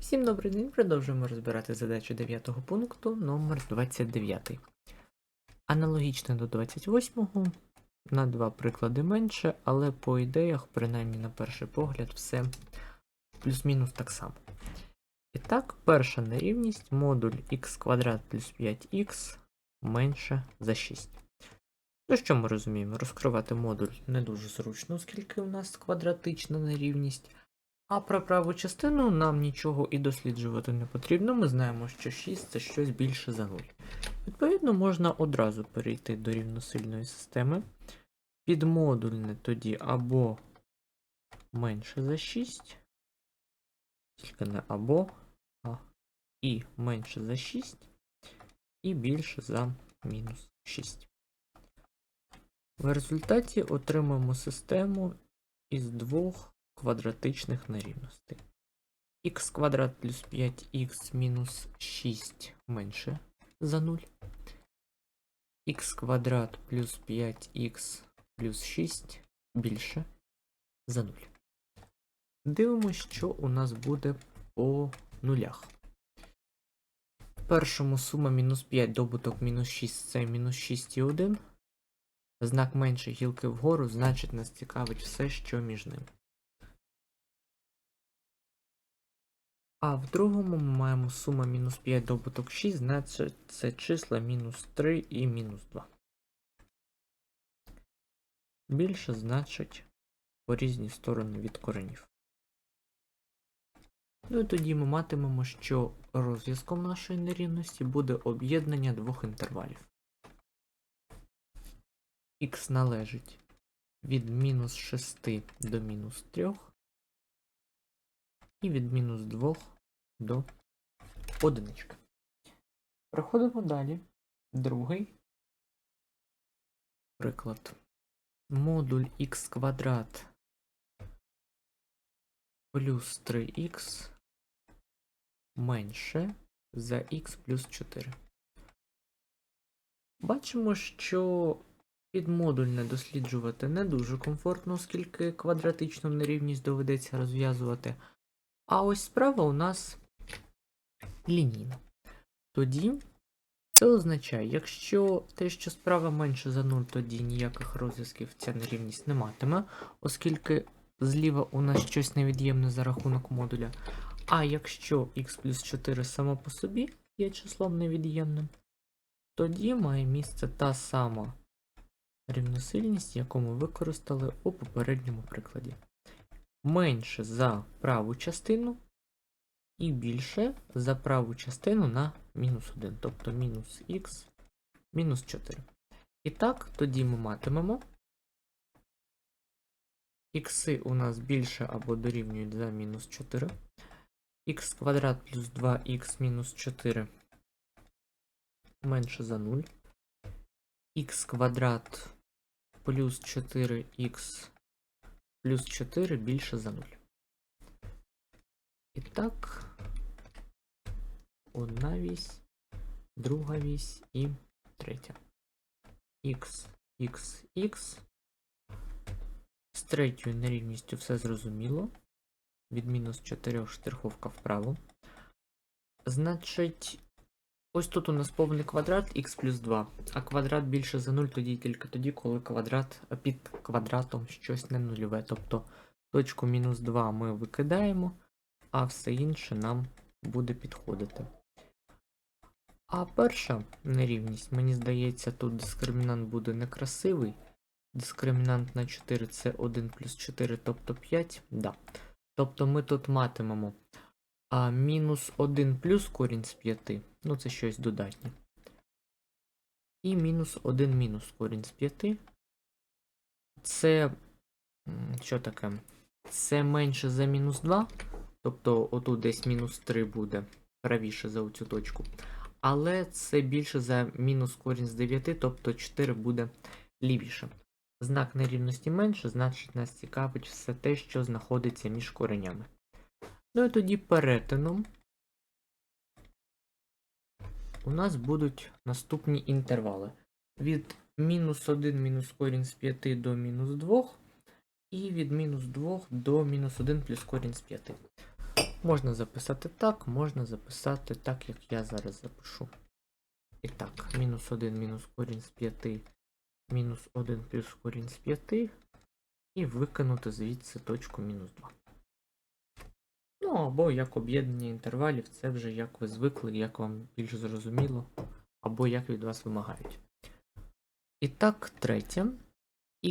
Всім добрий день, продовжуємо розбирати задачу 9 пункту номер 29. Аналогічно до 28-го, на два приклади менше, але по ідеях, принаймні на перший погляд, все плюс-мінус так само. І так, перша нерівність модуль х квадрат плюс 5х менше за 6. Ну, що ми розуміємо? Розкривати модуль не дуже зручно, оскільки у нас квадратична нерівність. А про праву частину нам нічого і досліджувати не потрібно. Ми знаємо, що 6 це щось більше за 0. Відповідно, можна одразу перейти до рівносильної системи. Підмодульне тоді або менше за 6, тільки не або, а і менше за 6, і більше за мінус 6. В результаті отримаємо систему із двох квадратичних нерівностей. х квадрат плюс 5х мінус 6 менше за 0. х квадрат плюс 5х плюс 6 більше за 0. Дивимося, що у нас буде по нулях. В першому сума мінус 5 добуток мінус 6 це мінус 6 і 1. Знак менше гілки вгору, значить нас цікавить все, що між ними. А в другому ми маємо сума мінус 5 добуток 6, значить це числа мінус 3 і мінус 2. Більше значить по різні сторони від коренів. Ну і тоді ми матимемо, що розв'язком нашої нерівності буде об'єднання двох інтервалів. Х належить від мінус 6 до мінус 3 і від мінус 2 до одинички. Проходимо далі. Другий приклад. Модуль х квадрат плюс 3х менше за х плюс 4. Бачимо, що підмодульне досліджувати не дуже комфортно, оскільки квадратичну нерівність доведеться розв'язувати. А ось справа у нас лінійна. Тоді це означає, якщо те, що справа менше за 0, тоді ніяких розв'язків ця нерівність не матиме, оскільки зліва у нас щось невід'ємне за рахунок модуля. А якщо х плюс 4 само по собі є числом невід'ємним, тоді має місце та сама рівносильність, яку ми використали у попередньому прикладі менше за праву частину і більше за праву частину на мінус 1, тобто мінус х мінус 4. І так, тоді ми матимемо х у нас більше або дорівнюють за мінус 4, х квадрат плюс 2х мінус 4 менше за 0, х квадрат плюс 4х плюс 4 більше за 0. І так, одна вісь, друга вісь і третя. Х, Х, Х. З третьою нерівністю все зрозуміло. Від мінус 4 штриховка вправо. Значить, ось тут у нас повний квадрат х плюс 2, а квадрат більше за 0 тоді тільки тоді, коли квадрат під квадратом щось не нульове. Тобто точку мінус 2 ми викидаємо, а все інше нам буде підходити. А перша нерівність, мені здається, тут дискримінант буде некрасивий. Дискримінант на 4 це 1 плюс 4, тобто 5. Да. Тобто ми тут матимемо а мінус 1 плюс корінь з 5, ну це щось додатнє. І мінус 1 мінус корінь з 5. Це. Що таке? Це менше за мінус 2. Тобто отут десь мінус 3 буде правіше за оцю точку. Але це більше за мінус корінь з 9, тобто 4 буде лівіше. Знак нерівності менше, значить нас цікавить все те, що знаходиться між коренями. Ну і тоді перетином у нас будуть наступні інтервали. Від мінус 1 мінус корінь з 5 до мінус 2, і від мінус 2 до мінус 1 плюс корінь з 5. Можна записати так, можна записати так, як я зараз запишу. І так, мінус 1 мінус корінь з 5, мінус 1 плюс корінь з 5, і викинути звідси точку мінус 2. Ну, або як об'єднання інтервалів, це вже як ви звикли, як вам більш зрозуміло, або як від вас вимагають. І так, третє.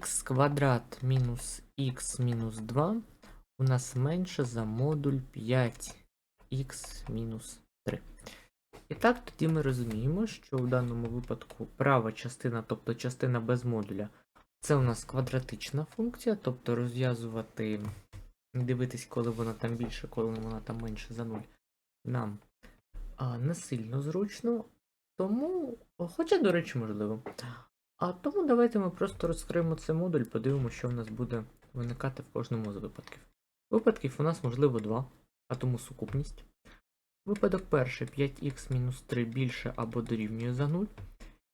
х квадрат мінус х мінус 2 у нас менше за модуль 5х мінус 3. І так, тоді ми розуміємо, що в даному випадку права частина, тобто частина без модуля, це у нас квадратична функція, тобто розв'язувати, дивитись, коли вона там більше, коли вона там менше за 0, нам а, не сильно зручно. Тому, хоча, до речі, можливо. А тому давайте ми просто розкриємо цей модуль, подивимося, що в нас буде виникати в кожному з випадків. Випадків у нас можливо два, а тому сукупність. Випадок перший 5х мінус 3 більше або дорівнює за 0.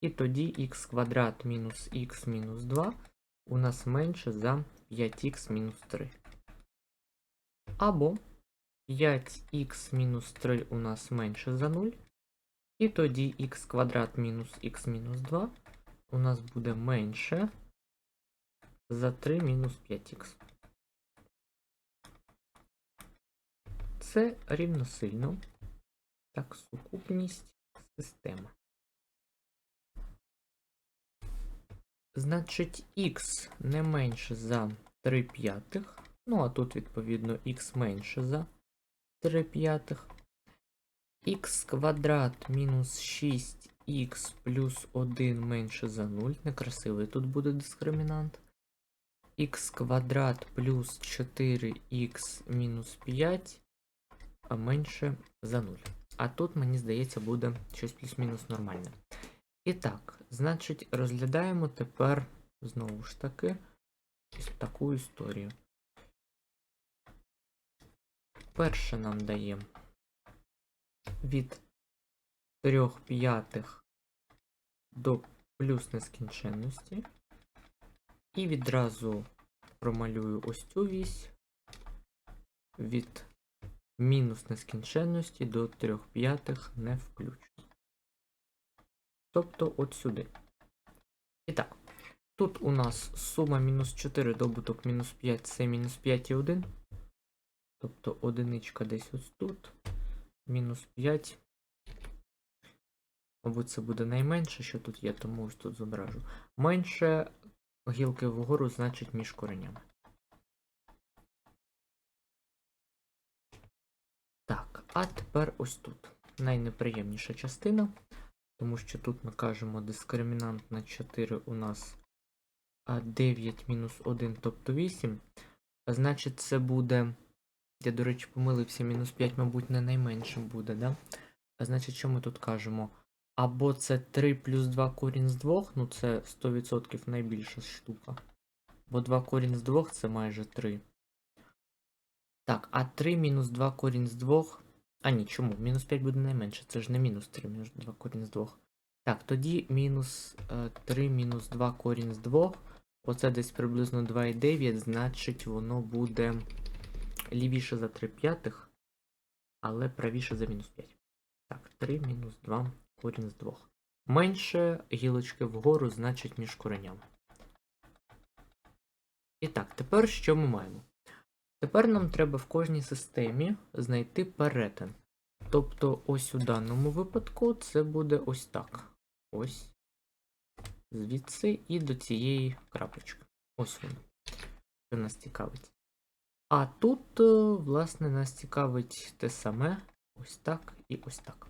І тоді х квадрат мінус х мінус 2 у нас менше за 5х мінус 3. Або 5х мінус 3 у нас менше за 0. І тоді х квадрат мінус х мінус 2 у нас буде менше за 3 мінус 5х. Це рівносильно. Так, сукупність системи. Значить, х не менше за 3 п'ятих. Ну, а тут, відповідно, х менше за 3 п'ятих. х квадрат мінус 6х плюс 1 менше за 0. Некрасивий тут буде дискримінант. х квадрат плюс 4х мінус 5 а менше за 0. А тут, мені здається, буде щось плюс-мінус нормальне. І так, значить, розглядаємо тепер знову ж таки таку історію. Перше нам дає від 3 п'ятих до плюс нескінченності. І відразу промалюю ось цю вісь від мінус нескінченності до 3 п'ятих не включно. Тобто от сюди. І так, тут у нас сума мінус 4 добуток мінус 5 це мінус 5 і 1. Тобто одиничка десь ось тут. Мінус 5. Мабуть, це буде найменше, що тут є, тому ось тут зображу. Менше гілки вгору значить між коренями. Так, а тепер ось тут. Найнеприємніша частина, тому що тут ми кажемо дискримінант на 4 у нас 9 мінус 1, тобто 8. Значить, це буде. Я, до речі, помилився, мінус 5, мабуть, не найменшим буде, да? А значить, що ми тут кажемо? Або це 3 плюс 2 корінь з 2, ну це 100% найбільша штука. Бо 2 корінь з 2 це майже 3. Так, а 3 мінус 2 корінь з 2. А ні, чому? Мінус 5 буде найменше. Це ж не мінус 3 мінус 2 корінь з 2. Так, тоді мінус е, 3 мінус 2 корінь з 2. Оце десь приблизно 2,9, значить воно буде лівіше за 3 п'ятих, але правіше за мінус 5. Так, 3 мінус 2 корінь з 2. Менше гілочки вгору, значить між коренями. І так, тепер що ми маємо? Тепер нам треба в кожній системі знайти перетин. Тобто, ось у даному випадку це буде ось так. Ось. Звідси і до цієї крапочки. Ось воно. Це нас цікавить. А тут, е, власне, нас цікавить те саме. Ось так і ось так.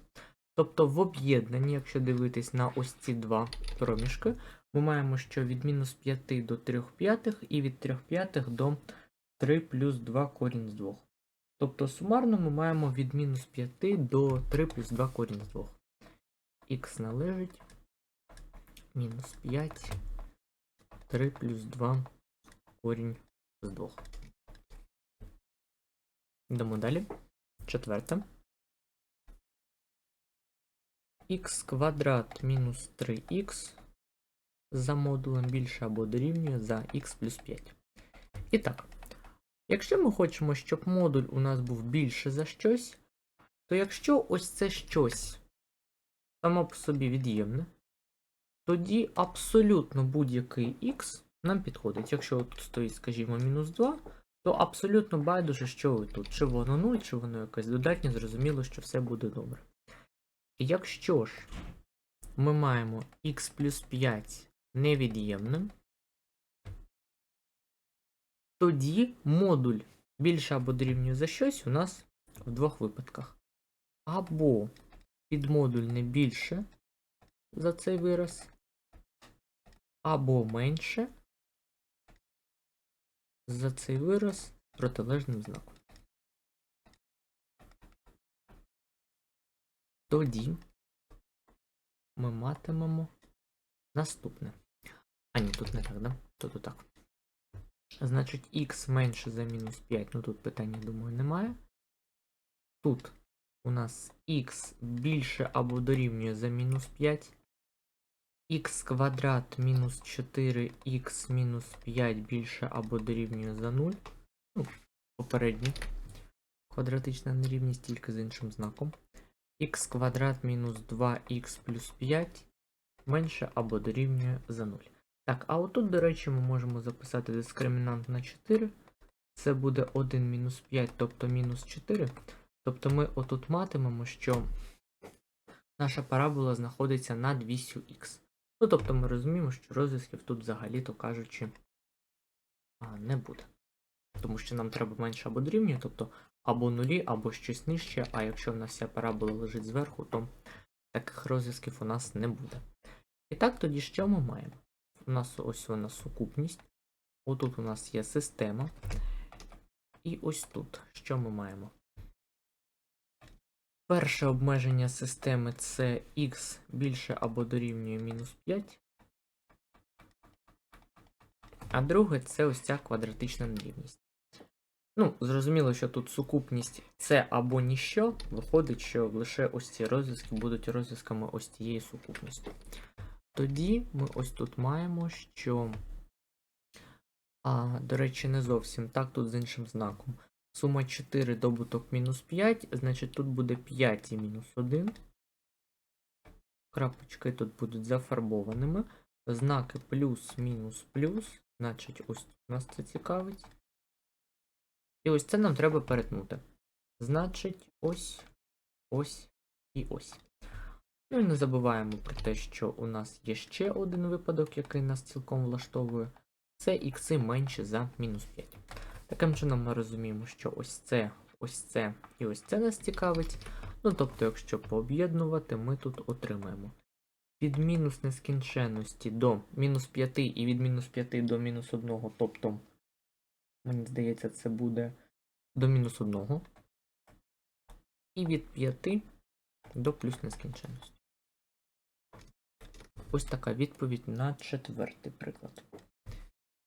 Тобто в об'єднанні, якщо дивитись на ось ці два проміжки, ми маємо, що від мінус 5 до 3 п'ятих і від 3 п'ятих до 3 плюс 2 корінь з 2. Тобто сумарно ми маємо від мінус 5 до 3 плюс 2 корінь з 2. Х належить мінус 5, 3 плюс 2 корінь з 2. Йдемо далі. Четверте. х квадрат мінус 3х за модулем більше або дорівнює за х плюс 5. І так, Якщо ми хочемо, щоб модуль у нас був більше за щось, то якщо ось це щось само по собі від'ємне, тоді абсолютно будь-який х нам підходить. Якщо тут стоїть, скажімо, мінус 2, то абсолютно байдуже, що ви тут. Чи воно 0, чи воно якесь додатнє, зрозуміло, що все буде добре. Якщо ж ми маємо х плюс 5 невід'ємним, тоді модуль більше або дорівнює за щось у нас в двох випадках. Або підмодуль не більше за цей вираз, або менше за цей вираз протилежним знаком. Тоді ми матимемо наступне. А ні, тут не так, да? Тут отак. Значить, х менше за мінус 5, ну тут питання, думаю, немає. Тут у нас х більше або дорівнює за мінус 5. Х квадрат мінус 4х мінус 5 більше або дорівнює за 0. Ну, попередній. Квадратична нерівність тільки з іншим знаком. х квадрат мінус 2х плюс 5 менше або дорівнює за 0. Так, а отут, до речі, ми можемо записати дискримінант на 4. Це буде 1 мінус 5, тобто мінус 4. Тобто ми отут матимемо, що наша парабола знаходиться над вісю х. Ну, тобто ми розуміємо, що розв'язків тут взагалі-то кажучи не буде. Тому що нам треба менше або дорівнює, тобто або нулі, або щось нижче, а якщо в нас вся парабола лежить зверху, то таких розв'язків у нас не буде. І так тоді що ми маємо? У нас ось вона сукупність. Отут у нас є система. І ось тут. Що ми маємо? Перше обмеження системи це x більше або дорівнює мінус 5. А друге це ось ця квадратична нерівність. Ну, зрозуміло, що тут сукупність це або ніщо, виходить, що лише ось ці розв'язки будуть розв'язками ось цієї сукупності. Тоді ми ось тут маємо, що. А, до речі, не зовсім так, тут з іншим знаком. Сума 4 добуток мінус 5, значить тут буде 5 і мінус 1. Крапочки тут будуть зафарбованими. Знаки плюс, мінус, плюс. Значить, ось нас це цікавить. І ось це нам треба перетнути. Значить, ось, ось і ось. Ну і не забуваємо про те, що у нас є ще один випадок, який нас цілком влаштовує. Це ікси менше за мінус 5. Таким чином ми розуміємо, що ось це, ось це і ось це нас цікавить. Ну тобто, якщо пооб'єднувати, ми тут отримаємо від мінус нескінченності до мінус 5 і від мінус 5 до мінус 1, тобто, мені здається, це буде до мінус 1. І від 5 до плюс нескінченності. Ось така відповідь на четвертий приклад.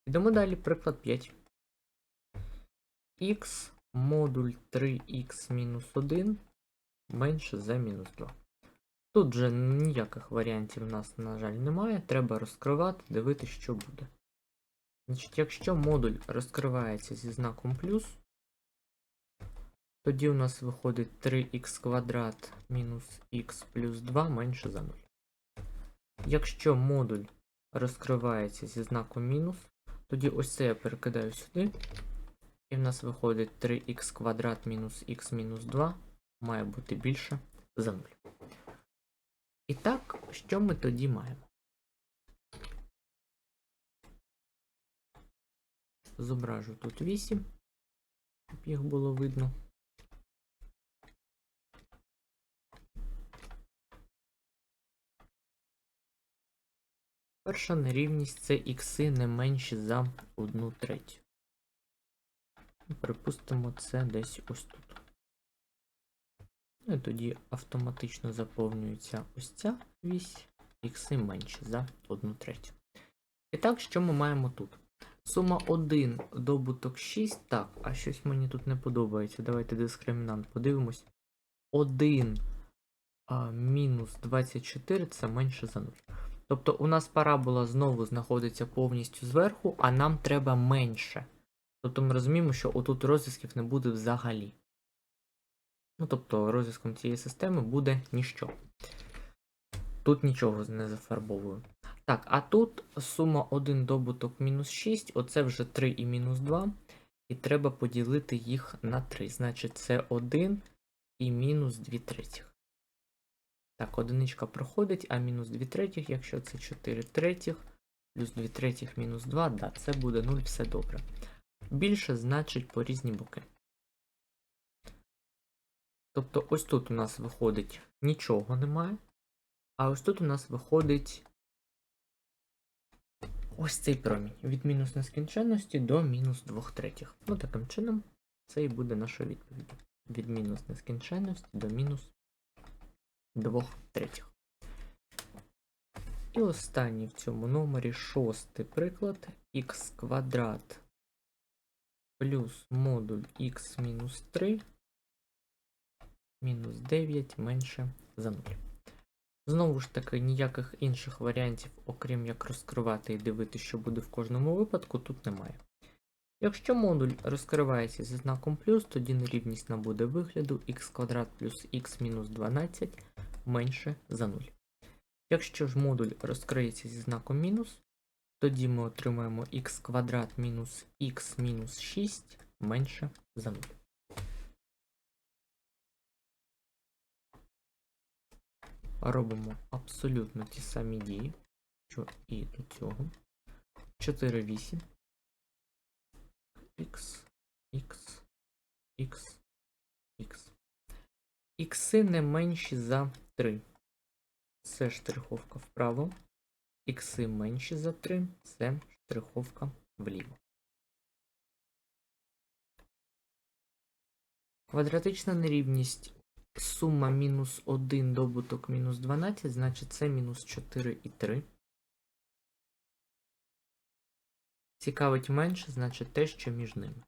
Йдемо далі, приклад 5. Х модуль 3х мінус 1 менше за мінус 2. Тут же ніяких варіантів у нас, на жаль, немає. Треба розкривати, дивитися, що буде. Значить, якщо модуль розкривається зі знаком плюс, тоді у нас виходить 3х квадрат мінус х плюс 2 менше за 0. Якщо модуль розкривається зі знаком мінус, тоді ось це я перекидаю сюди. І в нас виходить 3х квадрат мінус х мінус 2 має бути більше за 0. І так, що ми тоді маємо? Зображу тут 8, щоб їх було видно. Перша нерівність це ікси не менші за 1 третю. Припустимо, це десь ось тут. Ну і тоді автоматично заповнюється ось ця вісь, ікси менше за 1 третю. І так, що ми маємо тут? Сума 1 добуток 6. Так, а щось мені тут не подобається. Давайте дискримінант подивимось. 1 а, мінус 24 це менше за 0. Тобто у нас парабола знову знаходиться повністю зверху, а нам треба менше. Тобто ми розуміємо, що отут розв'язків не буде взагалі. Ну, тобто розв'язком цієї системи буде ніщо. Тут нічого не зафарбовую. Так, а тут сума 1 добуток мінус 6, оце вже 3 і мінус 2. І треба поділити їх на 3. Значить, це 1 і мінус 2 третіх. Так, одиничка проходить, а мінус 2 третіх, якщо це 4 третіх, плюс 2 третіх мінус 2, да, це буде 0, все добре. Більше значить по різні боки. Тобто ось тут у нас виходить нічого немає. А ось тут у нас виходить ось цей промінь від мінус нескінченності до мінус 2 третіх. Ну, таким чином, це і буде наша відповідь. Від мінус нескінченності до мінус 2 третіх. І останній в цьому номері шостий приклад х квадрат плюс модуль х мінус 3 мінус 9 менше за 0. Знову ж таки, ніяких інших варіантів, окрім як розкривати і дивитися, що буде в кожному випадку, тут немає. Якщо модуль розкривається зі знаком плюс, тоді нерівність набуде вигляду х квадрат плюс х мінус 12 менше за 0. Якщо ж модуль розкриється зі знаком мінус, тоді ми отримаємо х квадрат мінус х мінус 6 менше за 0. Робимо абсолютно ті самі дії, що і до цього. 4, 8. X, X, X, X. Ікси не менші за 3. Це штриховка вправо. Ікси менші за 3. Це штриховка вліво. Квадратична нерівність сума мінус 1 добуток мінус 12, значить це мінус 4 і 3. Цікавить менше, значить те, що між ними.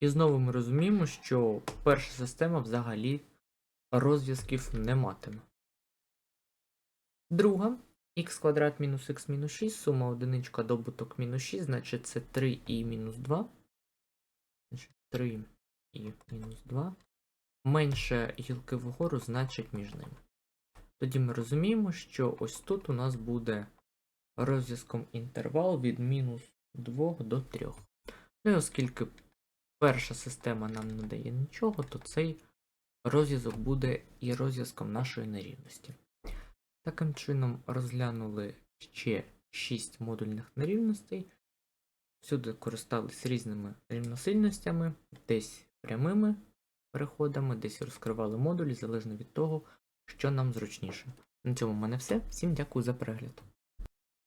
І знову ми розуміємо, що перша система взагалі розв'язків не матиме. Друга х квадрат мінус х мінус 6, сума одиничка добуток мінус 6, значить це 3 і мінус 2. Значить 3 і мінус 2. Менше гілки вгору значить між ними. Тоді ми розуміємо, що ось тут у нас буде розв'язком інтервал від мінус 2 до 3. Ну і оскільки перша система нам не дає нічого, то цей розв'язок буде і розв'язком нашої нерівності. Таким чином розглянули ще 6 модульних нерівностей. Всюди користались різними рівносильностями, десь прямими переходами, десь розкривали модулі, залежно від того, що нам зручніше. На цьому в мене все. Всім дякую за перегляд.